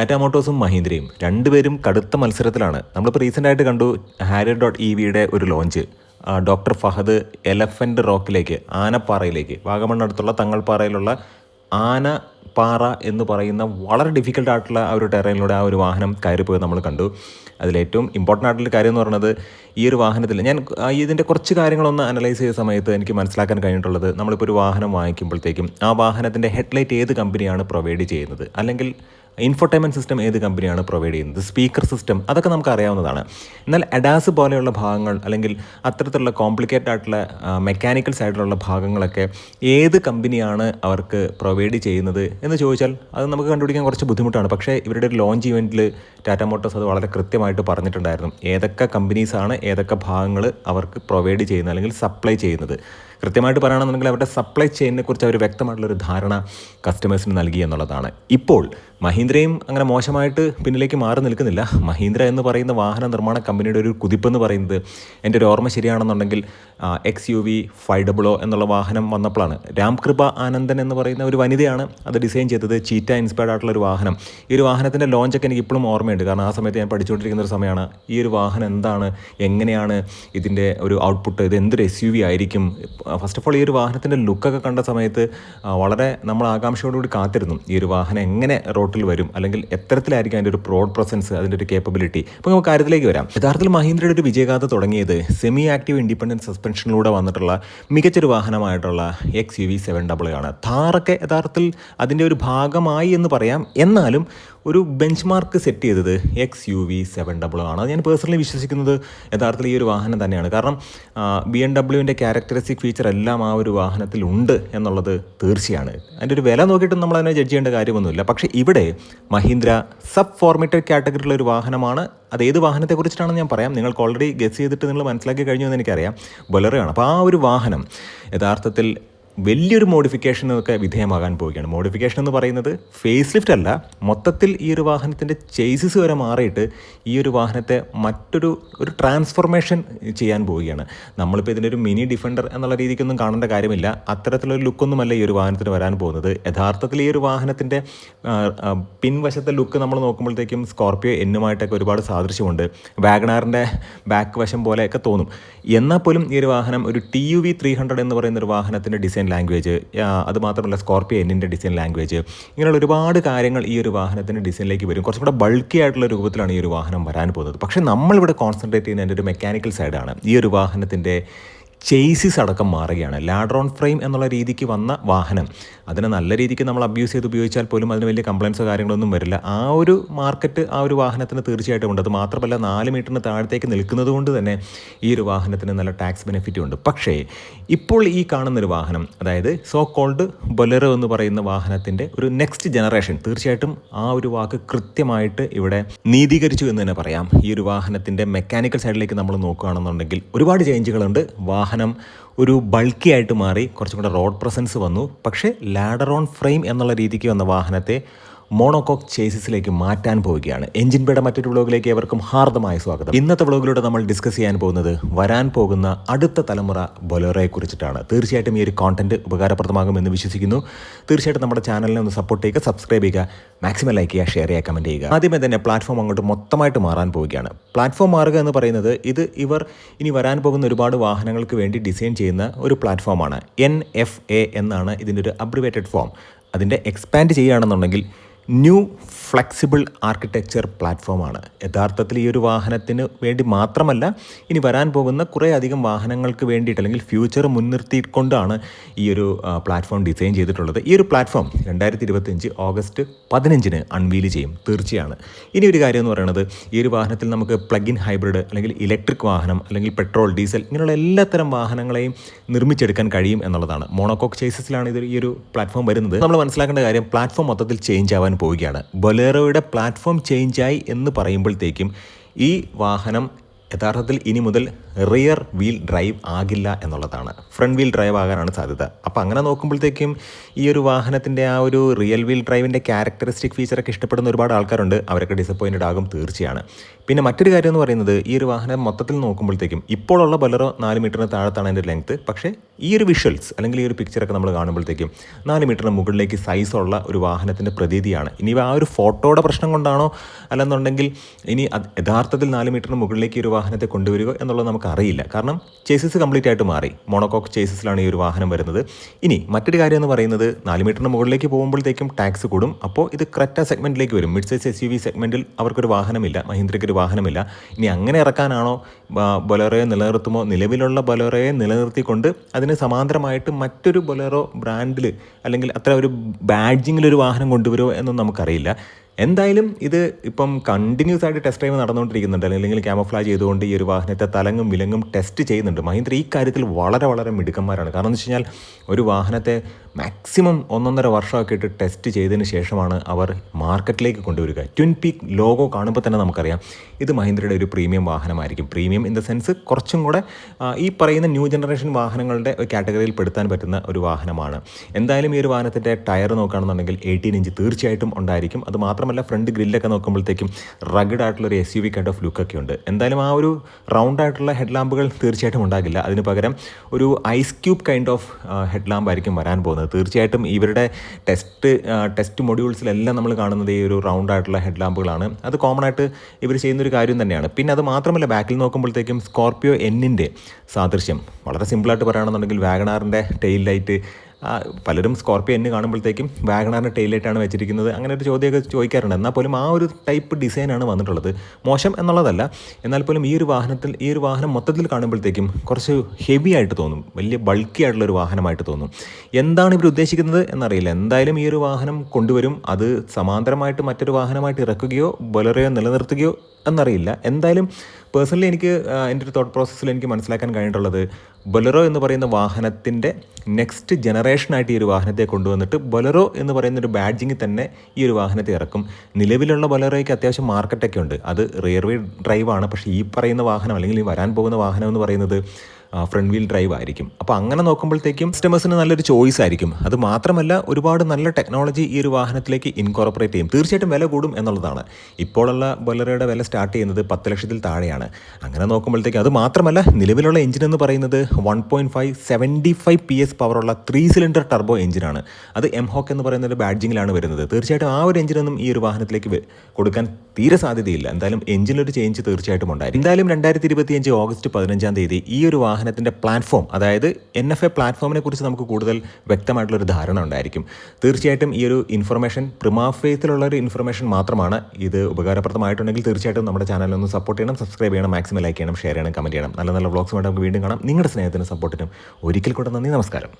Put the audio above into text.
ടാറ്റ മോട്ടോഴ്സും മഹീന്ദ്രയും രണ്ടുപേരും കടുത്ത മത്സരത്തിലാണ്. നമ്മളിപ്പോൾ റീസെന്റ് ആയിട്ട് കണ്ടു ഹാരി ഡോട്ട് ഇ വിയുടെ ഒരു ലോഞ്ച് ഡോക്ടർ ഫഹദ് എലഫന്റ് റോക്കിലേക്ക് ആനപ്പാറയിലേക്ക് വാഗമണ്ണടുത്തുള്ള തങ്ങൾപ്പാറയിലുള്ള ആന പാറ എന്ന് പറയുന്ന വളരെ ഡിഫിക്കൽട്ട് ആയിട്ടുള്ള ആ ഒരു ടെറൈനിലൂടെ ആ ഒരു വാഹനം കയറിപ്പോയി നമ്മൾ കണ്ടു. അതിലേറ്റവും ഇമ്പോർട്ടന്റ് ആയിട്ടുള്ള കാര്യം എന്ന് പറയുന്നത് ഈ ഒരു വാഹനത്തിൽ ഞാൻ ഇതിന്റെ കുറച്ച് കാര്യങ്ങളൊന്ന് അനലൈസ് ചെയ്ത സമയത്ത് എനിക്ക് മനസ്സിലാക്കാൻ കഴിഞ്ഞിട്ടുള്ളത് നമ്മളിപ്പോൾ ഒരു വാഹനം വാങ്ങിക്കുമ്പോഴത്തേക്കും ആ വാഹനത്തിന്റെ ഹെഡ്ലൈറ്റ് ഏത് കമ്പനിയാണ് പ്രൊവൈഡ് ചെയ്യുന്നത്? അല്ലെങ്കിൽ ഇൻഫോർടൈൻമെന്റ് സിസ്റ്റം ഏത് കമ്പനിയാണ് പ്രൊവൈഡ് ചെയ്യുന്നത്? സ്പീക്കർ സിസ്റ്റം അതൊക്കെ നമുക്ക് അറിയാവുന്നതാണ്. എന്നാൽ അഡാസ് പോലെയുള്ള ഭാഗങ്ങൾ അല്ലെങ്കിൽ അത്തരത്തിലുള്ള കോംപ്ലിക്കേറ്റഡ് ആയിട്ടുള്ള മെക്കാനിക്കൽസ് ആയിട്ടുള്ള ഭാഗങ്ങളൊക്കെ ഏത് കമ്പനിയാണ് അവർക്ക് പ്രൊവൈഡ് ചെയ്യുന്നത് എന്ന് ചോദിച്ചാൽ അത് നമുക്ക് കണ്ടുപിടിക്കാൻ കുറച്ച് ബുദ്ധിമുട്ടാണ്. പക്ഷേ ഇവരുടെ ഒരു ലോഞ്ച് ഇവന്റിൽ ടാറ്റ മോട്ടോഴ്സ് അത് വളരെ കൃത്യമായിട്ട് പറഞ്ഞിട്ടുണ്ടായിരുന്നു. ഏതൊക്കെ കമ്പനീസാണ് ഏതൊക്കെ ഭാഗങ്ങൾ അവർക്ക് പ്രൊവൈഡ് ചെയ്യുന്നത് അല്ലെങ്കിൽ സപ്ലൈ ചെയ്യുന്നത്. കൃത്യമായിട്ട് പറയുകയാണെന്നുണ്ടെങ്കിൽ അവരുടെ സപ്ലൈ ചെയിനെ കുറിച്ച് അവർ വ്യക്തമായിട്ടുള്ളൊരു ധാരണ കസ്റ്റമേഴ്സിന് നൽകി എന്നുള്ളതാണ്. ഇപ്പോൾ മഹീന്ദ്രയും അങ്ങനെ മോശമായിട്ട് പിന്നിലേക്ക് മാറി നിൽക്കുന്നില്ല. മഹീന്ദ്ര എന്ന് പറയുന്ന വാഹന നിർമ്മാണ കമ്പനിയുടെ ഒരു കുതിപ്പെന്ന് പറയുന്നത് എന്റെ ഒരു ഓർമ്മ ശരിയാണെന്നുണ്ടെങ്കിൽ എക്സ് യു വി ഫൈവ് ഡബിളോ എന്നുള്ള വാഹനം വന്നപ്പോഴാണ്. രാംകൃപ ആനന്ദൻ എന്ന് പറയുന്ന ഒരു വനിതയാണ് അത് ഡിസൈൻ ചെയ്തത്. ചീറ്റ ഇൻസ്പയർഡ് ആയിട്ടുള്ള ഒരു വാഹനം. ഈ ഒരു വാഹനത്തിന്റെ ലോഞ്ചൊക്കെ എനിക്ക് ഇപ്പോഴും ഓർമ്മയുണ്ട്. കാരണം ആ സമയത്ത് ഞാൻ പഠിച്ചുകൊണ്ടിരിക്കുന്ന ഒരു സമയമാണ്. ഈ ഒരു വാഹനം എന്താണ്? എങ്ങനെയാണ് ഇതിന്റെ ഒരു ഔട്ട്പുട്ട് ഇത് എന്തൊരു എസ് യു വി ആയിരിക്കും? ഫസ്റ്റ് ഓഫ് ഓൾ ഈ ഒരു വാഹനത്തിന്റെ ലുക്കൊക്കെ കണ്ട സമയത്ത് വളരെ നമ്മൾ ആകാംക്ഷയോടുകൂടി കാത്തിരുന്നു. ഈ ഒരു വാഹനം എങ്ങനെ റോട്ടിൽ വരും അല്ലെങ്കിൽ എത്തരത്തിലായിരിക്കും അതിന്റെ ഒരു പ്രോഡ് പ്രസൻസ് അതിന്റെ ഒരു കേപ്പബിലിറ്റി അപ്പോൾ നമുക്ക് കാര്യത്തിലേക്ക് വരാം. യഥാർത്ഥത്തിൽ മഹീന്ദ്രയുടെ ഒരു വിജയഗാഥ തുടങ്ങിയത് സെമി ആക്റ്റീവ് ഇൻഡിപെൻഡന്റ് സസ്പെൻഷനിലൂടെ വന്നിട്ടുള്ള മികച്ചൊരു വാഹനമായിട്ടുള്ള X U V seven double ആണ്. താറൊക്കെ യഥാർത്ഥത്തിൽ അതിന്റെ ഒരു ഭാഗമായി എന്ന് പറയാം. എന്നാലും ഒരു ബെഞ്ച് മാർക്ക് സെറ്റ് ചെയ്തത് X U V seven double ആണ്. ഞാൻ പേഴ്സണലി വിശ്വസിക്കുന്നത് യഥാർത്ഥത്തിൽ ഈ ഒരു വാഹനം തന്നെയാണ്. കാരണം ബി എം ഡബ്ല്യുവിന്റെ ക്യാരക്ടറിസ്റ്റിക് ഫീച്ചർ എല്ലാം ആ ഒരു വാഹനത്തിലുണ്ട് എന്നുള്ളത് തീർച്ചയാണ്. അതിന്റെ ഒരു വില നോക്കിയിട്ട് നമ്മൾ അതിനെ ജഡ്ജ് ചെയ്യേണ്ട കാര്യമൊന്നുമില്ല. പക്ഷേ ഇവിടെ മഹീന്ദ്ര സബ് ഫോർമേറ്റഡ് കാറ്റഗറിയിലുള്ള ഒരു വാഹനമാണ്. അത് ഏത് വാഹനത്തെക്കുറിച്ചിട്ടാണെന്ന് ഞാൻ പറയാം. നിങ്ങൾക്ക് ഓൾറെഡി ഗസ് ചെയ്തിട്ട് നിങ്ങൾ മനസ്സിലാക്കി കഴിഞ്ഞു എന്ന് എനിക്കറിയാം. ബൊലറയാണ് അപ്പോൾ ആ ഒരു വാഹനം യഥാർത്ഥത്തിൽ വലിയൊരു മോഡിഫിക്കേഷനൊക്കെ വിധേയമാകാൻ പോവുകയാണ്. മോഡിഫിക്കേഷൻ എന്ന് പറയുന്നത് ഫേസ് ലിഫ്റ്റ് അല്ല മൊത്തത്തിൽ ഈ ഒരു വാഹനത്തിന്റെ ചേസിസ് വരെ മാറിയിട്ട് ഈ ഒരു വാഹനത്തെ മറ്റൊരു ഒരു ട്രാൻസ്ഫോർമേഷൻ ചെയ്യാൻ പോവുകയാണ്. നമ്മളിപ്പോൾ ഇതിന്റെ ഒരു മിനി ഡിഫൻഡർ എന്നുള്ള രീതിക്കൊന്നും കാണേണ്ട കാര്യമില്ല. അത്തരത്തിലൊരു ലുക്കൊന്നുമല്ല ഈ ഒരു വാഹനത്തിന് വരാൻ പോകുന്നത്. യഥാർത്ഥത്തിൽ ഈ ഒരു വാഹനത്തിന്റെ പിൻവശത്തെ ലുക്ക് നമ്മൾ നോക്കുമ്പോഴത്തേക്കും സ്കോർപ്പിയോ എന്നുമായിട്ടൊക്കെ ഒരുപാട് സാദൃശ്യമുണ്ട്. വാഗണാറിന്റെ ബാക്ക് വശം പോലെയൊക്കെ തോന്നും. എന്നാൽ പോലും ഈ ഒരു വാഹനം ഒരു T U V three hundred എന്ന് പറയുന്ന ഒരു വാഹനത്തിന്റെ ഡിസൈൻ ലാംഗ്വേജ് അതുമാത്രമല്ല സ്കോർപ്പിയോ എന്നിന്റെ ഡിസൈൻ ലാംഗ്വേജ് ഇങ്ങനെയുള്ള ഒരുപാട് കാര്യങ്ങൾ ഈ ഒരു വാഹനത്തിന്റെ ഡിസൈനിലേക്ക് വരും. കുറച്ചും കൂടെ ബൾക്കി ആയിട്ടുള്ള രൂപത്തിലാണ് ഈ ഒരു വാഹനം വരാൻ പോകുന്നത്. പക്ഷേ നമ്മളിവിടെ കോൺസെൻട്രേറ്റ് ചെയ്യുന്നതിന്റെ ഒരു മെക്കാനിക്കൽ സൈഡാണ് ഈ ഒരു വാഹനത്തിന്റെ ചേസിസ് അടക്കം മാറുകയാണ്. ലാഡ്രോൺ ഫ്രെയിം എന്നുള്ള രീതിക്ക് വന്ന വാഹനം. അതിനെ നല്ല രീതിക്ക് നമ്മൾ അബ്യൂസ് ചെയ്ത് ഉപയോഗിച്ചാൽ പോലും അതിന് വലിയ കംപ്ലയിൻസോ കാര്യങ്ങളൊന്നും വരില്ല. ആ ഒരു മാർക്കറ്റ് ആ ഒരു വാഹനത്തിന് തീർച്ചയായിട്ടും ഉണ്ട്. അത് മാത്രമല്ല നാല് മീറ്ററിന് താഴത്തേക്ക് നിൽക്കുന്നത് കൊണ്ട് തന്നെ ഈ ഒരു വാഹനത്തിന് നല്ല ടാക്സ് ബെനിഫിറ്റ് ഉണ്ട്. പക്ഷേ ഇപ്പോൾ ഈ കാണുന്നൊരു വാഹനം അതായത് സോ കോൾഡ് ബൊലറോ എന്ന് പറയുന്ന വാഹനത്തിന്റെ ഒരു നെക്സ്റ്റ് ജനറേഷൻ തീർച്ചയായിട്ടും ആ ഒരു വാക്ക് കൃത്യമായിട്ട് ഇവിടെ നീതീകരിച്ചു എന്ന് തന്നെ പറയാം. ഈ ഒരു വാഹനത്തിന്റെ മെക്കാനിക്കൽ സൈഡിലേക്ക് നമ്മൾ നോക്കുകയാണെന്നുണ്ടെങ്കിൽ ഒരുപാട് ചേഞ്ചുകളുണ്ട് വാഹനം ഒരു ബൾക്കി ആയിട്ട് മാറി കുറച്ചും കൂടെ റോഡ് പ്രസൻസ് വന്നു. പക്ഷേ ലാഡർ ഓൺ ഫ്രെയിം എന്നുള്ള രീതിക്ക് വന്ന വാഹനത്തെ മോണോകോക്ക് ചേസിസിലേക്ക് മാറ്റാൻ പോവുകയാണ്. എഞ്ചിൻ പേട മറ്റൊരു വ്ളോഗിലേക്ക് ഏവർക്കും ഹാർദമായ സ്വാഗതം. ഇന്നത്തെ വ്ളോഗിലൂടെ നമ്മൾ ഡിസ്കസ് ചെയ്യാൻ പോകുന്നത് വരാൻ പോകുന്ന അടുത്ത തലമുറ ബൊലോറയെ കുറിച്ചിട്ടാണ്. തീർച്ചയായിട്ടും ഈ ഒരു കോണ്ടന്റ് ഉപകാരപ്രദമാകുമെന്ന് വിശ്വസിക്കുന്നു. തീർച്ചയായിട്ടും നമ്മുടെ ചാനലിനെ ഒന്ന് സപ്പോർട്ട് ചെയ്യുക സബ്സ്ക്രൈബ് ചെയ്യുക മാക്സിമം ലൈക്ക് ചെയ്യുക ഷെയർ ചെയ്യുക കമന്റ് ചെയ്യുക. ആദ്യമേ തന്നെ പ്ലാറ്റ്ഫോം അങ്ങോട്ട് മൊത്തമായിട്ട് മാറാൻ പോവുകയാണ്. പ്ലാറ്റ്ഫോം മാറുക എന്ന് പറയുന്നത് ഇത് ഇവർ ഇനി വരാൻ പോകുന്ന ഒരുപാട് വാഹനങ്ങൾക്ക് വേണ്ടി ഡിസൈൻ ചെയ്യുന്ന ഒരു പ്ലാറ്റ്ഫോമാണ് എൻ എഫ് എ എന്നാണ് ഇതിന്റെ ഒരു അബ്രിവേറ്റഡ് ഫോം അതിന്റെ എക്സ്പാൻഡ് ചെയ്യുകയാണെന്നുണ്ടെങ്കിൽ ന്യൂ ഫ്ലെക്സിബിൾ ആർക്കിടെക്ചർ പ്ലാറ്റ്ഫോമാണ്. യഥാർത്ഥത്തിൽ ഈ ഒരു വാഹനത്തിന് വേണ്ടി മാത്രമല്ല ഇനി വരാൻ പോകുന്ന കുറേ അധികം വാഹനങ്ങൾക്ക് വേണ്ടിയിട്ട് അല്ലെങ്കിൽ ഫ്യൂച്ചർ മുൻനിർത്തിക്കൊണ്ടാണ് ഈ ഒരു പ്ലാറ്റ്ഫോം ഡിസൈൻ ചെയ്തിട്ടുള്ളത്. ഈ ഒരു പ്ലാറ്റ്ഫോം രണ്ടായിരത്തി ഇരുപത്തിയഞ്ച് ഓഗസ്റ്റ് പതിനഞ്ചിന് അൺവീൽ ചെയ്യും. തീർച്ചയാണ്. ഇനി ഒരു കാര്യം എന്ന് പറയുന്നത് ഈ ഒരു വാഹനത്തിൽ നമുക്ക് പ്ലഗ് ഇൻ ഹൈബ്രിഡ് അല്ലെങ്കിൽ ഇലക്ട്രിക് വാഹനം അല്ലെങ്കിൽ പെട്രോൾ ഡീസൽ ഇങ്ങനെയുള്ള എല്ലാത്തരം വാഹനങ്ങളെയും നിർമ്മിച്ചെടുക്കാൻ കഴിയും എന്നുള്ളതാണ്. മോണോകോക്ക് ചേസസിലാണ് ഇത് ഈ ഒരു പ്ലാറ്റ്ഫോം വരുന്നത്. നമ്മൾ മനസ്സിലാക്കേണ്ട കാര്യം പ്ലാറ്റ്ഫോം മൊത്തത്തിൽ ചേഞ്ച് ആവാൻ പോവുകയാണ്. ബൊലേറോയുടെ പ്ലാറ്റ്ഫോം ചേഞ്ചായി എന്ന് പറയുമ്പോഴത്തേക്കും ഈ വാഹനം യഥാർത്ഥത്തിൽ ഇനി മുതൽ റിയർ വീൽ ഡ്രൈവ് ആകില്ല എന്നുള്ളതാണ്. ഫ്രണ്ട് വീൽ ഡ്രൈവ് ആകാനാണ് സാധ്യത. അപ്പോൾ അങ്ങനെ നോക്കുമ്പോഴത്തേക്കും ഈ ഒരു വാഹനത്തിന്റെ ആ ഒരു റിയൽ വീൽ ഡ്രൈവിന്റെ ക്യാരക്ടറിസ്റ്റിക് ഫീച്ചറൊക്കെ ഇഷ്ടപ്പെടുന്ന ഒരുപാട് ആൾക്കാരുണ്ട്. അവരൊക്കെ ഡിസപ്പോയിന്റഡ് ആകും തീർച്ചയാണ്. പിന്നെ മറ്റൊരു കാര്യം എന്ന് പറയുന്നത് ഈ ഒരു വാഹനം മൊത്തത്തിൽ നോക്കുമ്പോഴത്തേക്കും ഇപ്പോഴുള്ള ബലറോ നാല് മീറ്ററിന് താഴത്താണ് അതിന്റെ ലെങ്ത്ത് പക്ഷേ ഈ ഒരു വിഷ്വൽസ് അല്ലെങ്കിൽ ഈ ഒരു പിക്ചറൊക്കെ നമ്മൾ കാണുമ്പോഴത്തേക്കും നാല് മീറ്ററിന് മുകളിലേക്ക് സൈസുള്ള ഒരു വാഹനത്തിന്റെ പ്രതീതിയാണ്. ഇനി ആ ഒരു ഫോട്ടോയുടെ പ്രശ്നം കൊണ്ടാണോ? അല്ലെന്നുണ്ടെങ്കിൽ ഇനി യഥാർത്ഥത്തിൽ നാല് മീറ്ററിന് മുകളിലേക്ക് ഒരു വാഹനത്തെ കൊണ്ടുവരിക എന്നുള്ളത് നമുക്ക് അറിയില്ല കാരണം ചേസസ് കംപ്ലീറ്റ് ആയിട്ട് മാറി. മോണോകോക്ക് ചേസസിലാണ് ഈ ഒരു വാഹനം വരുന്നത്. ഇനി മറ്റൊരു കാര്യം എന്ന് പറയുന്നത് നാല് മീറ്ററിന് മുകളിലേക്ക് പോകുമ്പോഴത്തേക്കും ടാക്സ് കൂടും. അപ്പോൾ ഇത് ക്രെറ്റ സെഗ്മെന്റിലേക്ക് വരും. Mid size S U V സെഗ്മെന്റിൽ അവർക്കൊരു വാഹനമില്ല. മഹീന്ദ്രയ്ക്ക് ഒരു വാഹനമില്ല. ഇനി അങ്ങനെ ഇറക്കാനാണോ? ബൊലറോയെ നിലനിർത്തുമോ? നിലവിലുള്ള ബൊലറോയെ നിലനിർത്തിക്കൊണ്ട് അതിന് സമാന്തരമായിട്ട് മറ്റൊരു ബൊലറോ ബ്രാൻഡിൽ അല്ലെങ്കിൽ അത്ര ഒരു ബാഡ്ജിങ്ങിൽ ഒരു വാഹനം കൊണ്ടുവരുമോ എന്നൊന്നും നമുക്കറിയില്ല. എന്തായാലും ഇത് ഇപ്പം കണ്ടിന്യൂസ് ആയിട്ട് ടെസ്റ്റ് ഡ്രൈവ് നടന്നുകൊണ്ടിരിക്കുന്നുണ്ട്. അല്ലെങ്കിൽ ക്യാമഫ്ലാജ് ചെയ്തുകൊണ്ട് ഈ ഒരു വാഹനത്തെ തലങ്ങും വിലങ്ങും ടെസ്റ്റ് ചെയ്യുന്നുണ്ട്. മഹീന്ദ്ര ഈ കാര്യത്തിൽ വളരെ വളരെ മിടുക്കന്മാരാണ്. കാരണം എന്ന് വെച്ച് കഴിഞ്ഞാൽ ഒരു വാഹനത്തെ മാക്സിമം ഒന്നൊന്നര വർഷമൊക്കെ ഇട്ട് ടെസ്റ്റ് ചെയ്തതിന് ശേഷമാണ് അവർ മാർക്കറ്റിലേക്ക് കൊണ്ടുവരിക. ട്വിൻ പീക്ക് ലോഗോ കാണുമ്പോൾ തന്നെ നമുക്കറിയാം ഇത് മഹീന്ദ്രയുടെ ഒരു പ്രീമിയം വാഹനമായിരിക്കും. പ്രീമിയം ഇൻ ദ സെൻസ് കുറച്ചും കൂടെ ഈ പറയുന്ന ന്യൂ ജനറേഷൻ വാഹനങ്ങളുടെ കാറ്റഗറിയിൽ പെടുത്താൻ പറ്റുന്ന ഒരു വാഹനമാണ്. എന്തായാലും ഈ ഒരു വാഹനത്തിന്റെ ടയർ നോക്കുകയാണെന്നുണ്ടെങ്കിൽ എയ്റ്റീൻ ഇഞ്ച് തീർച്ചയായിട്ടും ഉണ്ടായിരിക്കും. അത് മാത്രമല്ല ഫ്രണ്ട് ഗ്രില്ലൊക്കെ നോക്കുമ്പോഴത്തേക്കും റഗഡ് ആയിട്ടുള്ള ഒരു S U V kind of ലുക്കൊക്കെ ഉണ്ട്. എന്തായാലും ആ ഒരു റൗണ്ട് ആയിട്ടുള്ള ഹെഡ് ലാമ്പുകൾ തീർച്ചയായിട്ടും ഉണ്ടാകില്ല. അതിന് പകരം ഒരു ice cube kind of head ആയിരിക്കും വരാൻ പോകുന്നത്. തീർച്ചയായിട്ടും ഇവരുടെ ടെസ്റ്റ് ടെസ്റ്റ് മൊഡ്യൂൾസിലെല്ലാം നമ്മൾ കാണുന്നത് ഈ ഒരു റൗണ്ട് ആയിട്ടുള്ള ഹെഡ് ലാമ്പുകളാണ് അത് കോമൺ ആയിട്ട് ഇവർ ചെയ്യുന്നൊരു കാര്യം തന്നെയാണ്. പിന്നെ അത് മാത്രമല്ല ബാക്കിൽ നോക്കുമ്പോഴത്തേക്കും സ്കോർപ്പിയോ എന്നിന്റെ സാദൃശ്യം. വളരെ സിമ്പിളായിട്ട് പറയുകയാണെന്നുണ്ടെങ്കിൽ വാഗണാറിന്റെ ടെയിൽ ലൈറ്റ് പലരും സ്കോർപ്പിയോ എന്ന് കാണുമ്പോഴത്തേക്കും വാഗണാറിന്റെ ടെയിലായിട്ടാണ് വെച്ചിരിക്കുന്നത്. അങ്ങനെ ഒരു ചോദ്യമൊക്കെ ചോദിക്കാറുണ്ട്. എന്നാൽ പോലും ആ ഒരു ടൈപ്പ് ഡിസൈനാണ് വന്നിട്ടുള്ളത്. മോശം എന്നുള്ളതല്ല. എന്നാൽ പോലും ഈ ഒരു വാഹനത്തിൽ ഈ ഒരു വാഹനം മൊത്തത്തിൽ കാണുമ്പോഴത്തേക്കും കുറച്ച് ഹെവി ആയിട്ട് തോന്നും. വലിയ ബൾക്കി ആയിട്ടുള്ള ഒരു വാഹനമായിട്ട് തോന്നും. എന്താണ് ഇവർ ഉദ്ദേശിക്കുന്നത് എന്നറിയില്ല. എന്തായാലും ഈ ഒരു വാഹനം കൊണ്ടുവരും. അത് സമാന്തരമായിട്ട് മറ്റൊരു വാഹനമായിട്ട് ഇറക്കുകയോ ബൊലറയോ നിലനിർത്തുകയോ എന്നറിയില്ല. എന്തായാലും പേഴ്സണലി എനിക്ക് എന്റെ ഒരു തോട്ട് പ്രോസസ്സിൽ എനിക്ക് മനസ്സിലാക്കാൻ കഴിഞ്ഞിട്ടുള്ളത് ബൊലറോ എന്ന് പറയുന്ന വാഹനത്തിന്റെ നെക്സ്റ്റ് ജനറേഷനായിട്ട് ഈ ഒരു വാഹനത്തെ കൊണ്ടുവന്നിട്ട് ബൊലറോ എന്ന് പറയുന്ന ഒരു ബാഡ്ജിങ്ങിൽ തന്നെ ഈ ഒരു വാഹനത്തെ ഇറക്കും. നിലവിലുള്ള ബൊലറോയ്ക്ക് അത്യാവശ്യം മാർക്കറ്റൊക്കെ ഉണ്ട്. അത് റിയർവേ ഡ്രൈവാണ് പക്ഷേ ഈ പറയുന്ന വാഹനം അല്ലെങ്കിൽ ഈ വരാൻ പോകുന്ന വാഹനം എന്ന് പറയുന്നത് ഫ്രണ്ട് വീൽ ഡ്രൈവ് ആയിരിക്കും. അപ്പോൾ അങ്ങനെ നോക്കുമ്പോഴത്തേക്കും കസ്റ്റമേഴ്സിന് നല്ലൊരു ചോയ്സ് ആയിരിക്കും. അത് മാത്രമല്ല ഒരുപാട് നല്ല ടെക്നോളജി ഈ ഒരു വാഹനത്തിലേക്ക് ഇൻകോർപ്പറേറ്റ് ചെയ്യും. തീർച്ചയായിട്ടും വില കൂടും എന്നുള്ളതാണ്. ഇപ്പോഴുള്ള ബൊലറയുടെ വില സ്റ്റാർട്ട് ചെയ്യുന്നത് പത്ത് ലക്ഷത്തിൽ താഴെയാണ്. അങ്ങനെ നോക്കുമ്പോഴത്തേക്കും അത് മാത്രമല്ല നിലവിലുള്ള എഞ്ചിൻ എന്ന് പറയുന്നത് one point five seventy five P S പവറുള്ള ത്രീ സിലിണ്ടർ ടർബോ എഞ്ചിനാണ് അത് എം ഹോക്ക് എന്ന് പറയുന്ന ഒരു ബാഡ്ജിങ്ങിലാണ് വരുന്നത്. തീർച്ചയായിട്ടും ആ ഒരു എഞ്ചിനൊന്നും ഈ ഒരു വാഹനത്തിലേക്ക് കൊടുക്കാൻ തീരെ സാധ്യതയില്ല. എന്തായാലും എഞ്ചിനൊരു ചേഞ്ച് തീർച്ചയായിട്ടും ഉണ്ടായിരിക്കും. എന്തായാലും രണ്ടായിരത്തി ഇരുപത്തിയഞ്ച് ഓഗസ്റ്റ് പതിനഞ്ചാം തീയതി ഈ ഒരു വാഹനത്തിന്റെ പ്ലാറ്റ്ഫോം അതായത് എൻ എഫ് എ പ്ലാറ്റ്ഫോമിനെ കുറിച്ച് നമുക്ക് കൂടുതൽ വ്യക്തമായിട്ടുള്ള ഒരു ധാരണ ഉണ്ടായിരിക്കും. തീർച്ചയായിട്ടും ഈ ഒരു ഇൻഫർമേഷൻ പ്രിമാഫേത്തിലുള്ള ഒരു ഇൻഫർമേഷൻ മാത്രമാണ് ഇത് ഉപകാരപ്രദമായിട്ടുണ്ടെങ്കിൽ തീർച്ചയായിട്ടും നമ്മുടെ ചാനലൊന്ന് സപ്പോർട്ട് ചെയ്യണം സബ്സ്ക്രൈബ് ചെയ്യണം മാക്സിമം ലൈക്ക് ചെയ്യണം ഷെയർ ചെയ്യണം കമന്റ് ചെയ്യണം. നല്ല നല്ല വ്ളോഗ്സ് വേണ്ടി നമുക്ക് വീണ്ടും കാണാം. നിങ്ങളുടെ സ്നേഹത്തിനും സപ്പോർട്ടിനും ഒരിക്കൽ കൂടെ നന്ദി നമസ്കാരം.